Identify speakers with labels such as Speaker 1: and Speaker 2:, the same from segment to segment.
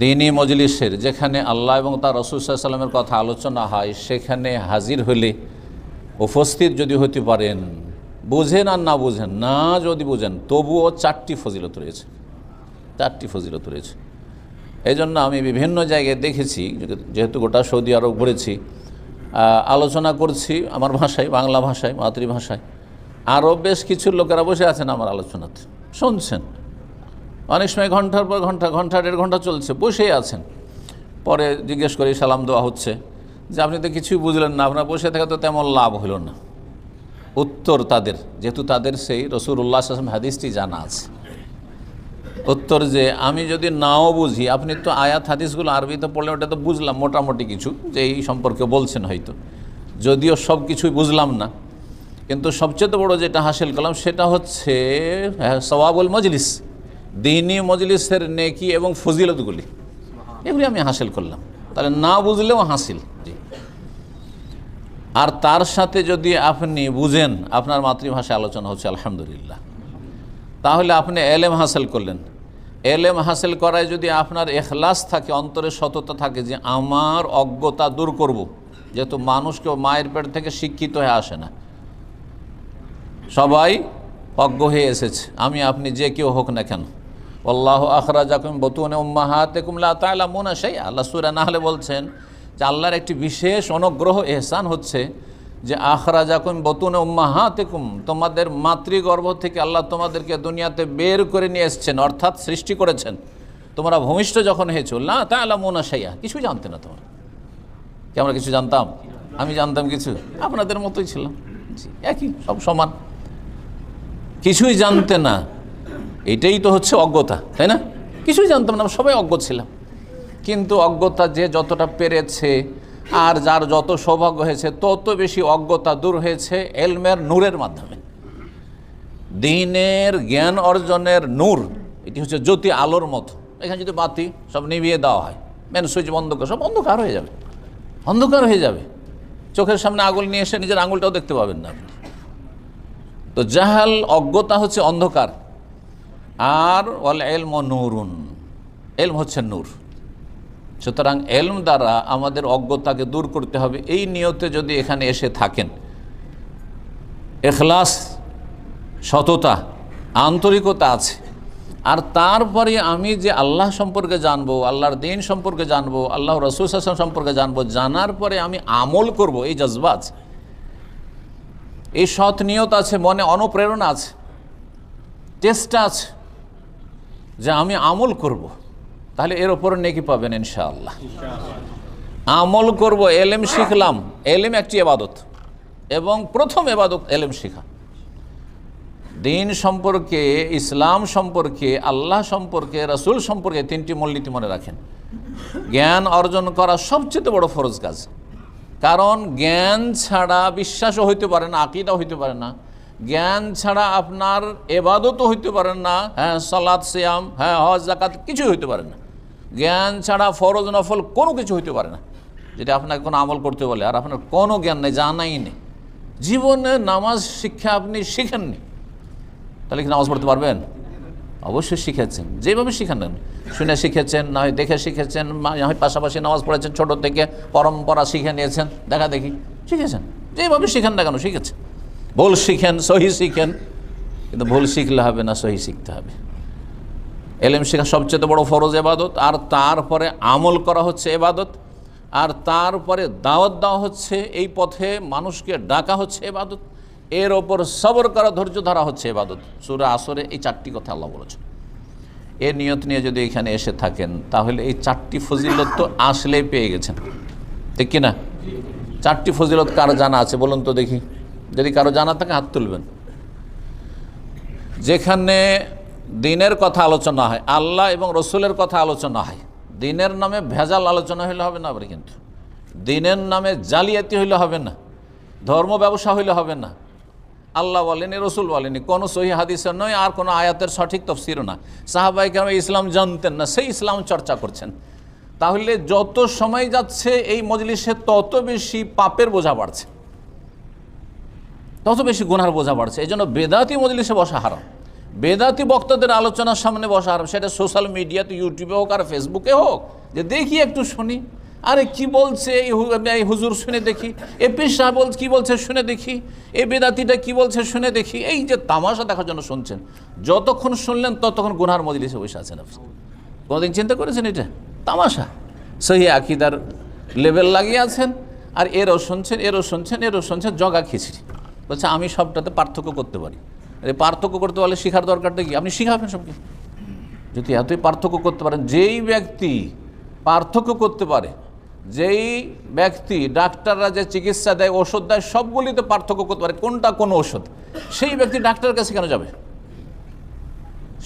Speaker 1: দিনী মজলিসের, যেখানে আল্লাহ এবং তার রসুল সাল্লামের কথা আলোচনা হয়, সেখানে হাজির হলে উপস্থিত যদি হতে পারেন, বুঝেন আর না বুঝেন, না যদি বুঝেন, তবুও চারটি ফজিলত রয়েছে। চারটি ফজিলত রয়েছে। এই জন্য আমি বিভিন্ন জায়গায় দেখেছি, যেহেতু গোটা সৌদি আরব ঘুরেছি আলোচনা করছি আমার ভাষায়, বাংলা ভাষায়, মাতৃভাষায়। আরও বেশ কিছু লোকেরা বসে আছেন আমার আলোচনাতে, শুনছেন। অনেক সময় ঘণ্টার পর ঘণ্টা ঘণ্টা দেড় ঘণ্টা চলছে বসেই আছেন। পরে জিজ্ঞেস করি সালাম দেওয়া হচ্ছে? যে আপনি তো কিছুই বুঝলেন না আপনার বসে থেকে তো তেমন লাভ হলো না। উত্তর তাদের যেহেতু তাদের সেই রসুল্লাহ আসলাম হাদিসটি জানা আছে। উত্তর যে আমি যদি নাও বুঝি আপনি তো আয়াত হাদিসগুলো আরবিতে পড়লে ওটা তো বুঝলাম মোটামুটি কিছু যে এই সম্পর্কে বলছেন হয়তো। যদিও সব কিছুই বুঝলাম না কিন্তু সবচেয়ে বড় যেটা হাসিল করলাম সেটা হচ্ছে হ্যাঁ, সওয়াবুল মজলিস। দিনী মজলিসের নেকি এবং ফজিলতগুলি। এগুলি আমি হাসিল করলাম। তাহলে না বুঝলেও হাসিল। জি। আর তার সাথে যদি আপনি বুঝেন, আপনার মাতৃভাষায় আলোচনা হচ্ছে আলহামদুলিল্লাহ। তাহলে আপনি এলেম হাসিল করলেন। এলেম হাসিল করায় যদি আপনার এখলাস থাকে, অন্তরে সততা থাকে যে আমার অজ্ঞতা দূর করব। যেহেতু মানুষ কেউ মায়ের পেট থেকে শিক্ষিত হয়ে আসে না। সবাই অজ্ঞ হয়ে এসেছে। আমি, আপনি যে কেউ হোক না কেন। আল্লাহ আখরাজাকুম বতুনে উম্মাহাতে কুমলা তালা মোনা সেই আল্লাহ সুরা নাহলে বলছেন যে আল্লাহর একটি বিশেষ অনুগ্রহ, এহসান হচ্ছে যে আখরাজাকুম বতুনে উম্মাহাতেকুম, তোমাদের মাতৃগর্ভ থেকে আল্লাহ তোমাদেরকে দুনিয়াতে বের করে নিয়ে এসছেন, অর্থাৎ সৃষ্টি করেছেন। তোমরা ভূমিষ্ঠ যখন হয়েছো, লা তালা মোনা সাইয়া কিছুই জানতে না তোমরা। কি আমরা কিছু জানতাম? আমি জানতাম কিছু? আপনাদের মতোই ছিলাম। একই, সব সমান। কিছুই জানতে না। এটাই তো হচ্ছে অজ্ঞতা, তাই না? কিছুই জানতাম না সবাই অজ্ঞ ছিলাম। কিন্তু অজ্ঞতা যে যতটা পেরেছে আর যার যত সৌভাগ্য হয়েছে, তত বেশি অজ্ঞতা দূর হয়েছে এলমের নূরের মাধ্যমে। দিনের জ্ঞান অর্জনের নূর, এটি হচ্ছে জ্যোতি আলোর মতো। এখানে যদি বাতি সব নিভিয়ে দেওয়া হয় মেন সুইচ বন্ধ করে, সব অন্ধকার হয়ে যাবে। অন্ধকার হয়ে যাবে। চোখের সামনে আঙুল নিয়ে এসে নিজের আঙুলটাও দেখতে পাবেন না আপনি। তো জাহাল অজ্ঞতা হচ্ছে অন্ধকার আর অল এলম নূরুন। এলম হচ্ছে নূর। সুতরাং এলম দ্বারা আমাদের অজ্ঞতাকে দূর করতে হবে। এই নিয়তে যদি এখানে এসে থাকেন, এখলাস, সততা, আন্তরিকতা আছে। আর তারপরে আমি যে আল্লাহ সম্পর্কে জানব, আল্লাহর দিন সম্পর্কে জানব, আল্লাহ রসুল হাসান সম্পর্কে জানব, জানার পরে আমি আমল করব, এই জজবা আছে এই সৎ নিয়ত আছে, মনে অনুপ্রেরণা আছে, চেষ্টা আছে। যে আমি আমল করব। তাহলে এর ওপর নেকি পাবেন ইনশাআল্লাহ। আমল করব, এলেম শিখলাম, এলেম একটি এবাদত। এবং প্রথম এবাদত এলেম শিখা। দিন সম্পর্কে, ইসলাম সম্পর্কে, আল্লাহ সম্পর্কে, রসুল সম্পর্কে তিনটি মূলনীতি মনে রাখেন। জ্ঞান অর্জন করা সবচেয়ে বড় ফরজ কাজ। কারণ জ্ঞান ছাড়া বিশ্বাসও হইতে পারে না, আকিদাও হইতে পারে না। জ্ঞান ছাড়া আপনার এবাদতও হইতে পারে না হ্যাঁ সালাদ সিয়াম হ্যাঁ হজ জাকাত কিছুই হইতে পারে না। জ্ঞান ছাড়া ফরজ, নফল কোনো কিছু হইতে পারে না। যেটা আপনাকে কোনো আমল করতে বলে, আর আপনার কোনো জ্ঞান নেই, জানাই নেই। জীবনে নামাজ শিক্ষা আপনি শিখেননি। তাহলে কি নামাজ পড়তে পারবেন? অবশ্যই শিখেছেন। যেভাবে শিখেন শুনে শিখেছেন, না হয় দেখে শিখেছেন, না হয় পাশাপাশি নামাজ পড়েছেন, ছোট থেকে পরম্পরা শিখে নিয়েছেন, দেখা দেখি, শিখেছেন। যেভাবে শিখেন না কেন, শিখেছেন। ভুল শিখেন, সহি শিখেন, কিন্তু ভুল শিখলে হবে না, সহি শিখতে হবে। এলেম শেখা সবচেয়ে বড় ফরজ এবাদত, আর তারপরে আমল করা হচ্ছে এবাদত, আর তারপরে দাওয়াত দেওয়া হচ্ছে এই পথে মানুষকে ডাকা হচ্ছে এবাদত, এর ওপর সবর করা, ধৈর্য ধরা হচ্ছে এবাদত। সুরা আসরে এই চারটি কথা আল্লাহ বলেছেন। এ নিয়ত নিয়ে যদি এখানে এসে থাকেন, তাহলে এই চারটি ফজিলত তো আসলেই পেয়ে গেছেন। ঠিক কিনা? চারটি ফজিলত কার জানা আছে? বলুন তো দেখি। যদি কারও জানা থাকে, হাত তুলবেন। যেখানে দিনের কথা আলোচনা হয়, আল্লাহ এবং রসুলের কথা আলোচনা হয়, দিনের নামে ভেজাল আলোচনা হইলে হবে না আবার কিন্তু। দিনের নামে জালিয়াতি হইলে হবে না, ধর্ম ব্যবসা হইলে হবে না। আল্লাহ বলেনি, রসুল বলেনি, কোনো সহি হাদিসের নয়, আর কোনো আয়াতের সঠিক তফসিরও না। সাহাবাই কেন ইসলাম জানতেন না, সেই ইসলাম চর্চা করছেন। তাহলে যত সময় যাচ্ছে, এই মজলিসে তত বেশি পাপের বোঝা বাড়ছে। তত বেশি গুনার বোঝা বাড়ছে। এই জন্য বেদাতি মজলিসে বসা হারাম। বেদাতি বক্তাদের আলোচনার সামনে বসার সেটা সোশ্যাল মিডিয়াতে ইউটিউবে হোক আর ফেসবুকে হোক, যে দেখি একটু শুনি। আরে কি বলছে এই হুজুর শুনে দেখি। এ পেশা বল কি বলছে শুনে দেখি। এ বেদাতিটা কি বলছে শুনে দেখি। এই যে তামাশা দেখার জন্য শুনছেন। যতক্ষণ শুনলেন ততক্ষণ গুনহার মজলিসে বসে আছেন কোনোদিন চিন্তা করেছেন এটা? তামাশা। সহি আকিদার লেভেল লাগিয়ে আছেন। আর এরও শুনছেন এরও শুনছেন এরও শুনছেন, জগা খিচড়ি। বলছে, আমি সবটাতে পার্থক্য করতে পারি। পার্থক্য করতে পারলে শেখার দরকারটা কি? আপনি শিখাবেন সবকে। যদি এতই পার্থক্য করতে পারেন, যেই ব্যক্তি পার্থক্য করতে পারে, যেই ব্যক্তি ডাক্তাররা যে চিকিৎসা দেয়, ওষুধ দেয়, সবগুলিতে পার্থক্য করতে পারে, কোনটা কোন ওষুধ? সেই ব্যক্তি ডাক্তারের কাছে কেন যাবে?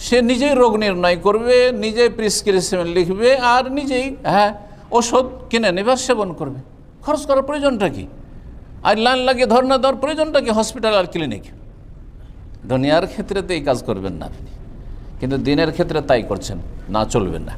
Speaker 1: সে নিজেই রোগ নির্ণয় করবে, নিজেই প্রিসক্রিপশন লিখবে আর নিজেই হ্যাঁ ওষুধ কিনে নেবে সেবন করবে। খরচ করার প্রয়োজনটা কি? আর লাইন লাগিয়ে ধর্ণা দেওয়ার প্রয়োজনটা কি? হসপিটাল আর ক্লিনিক দুনিয়ার ক্ষেত্রে তো এই কাজ করবেন না আপনি। কিন্তু দিনের ক্ষেত্রে তাই করছেন, না চলবেন না।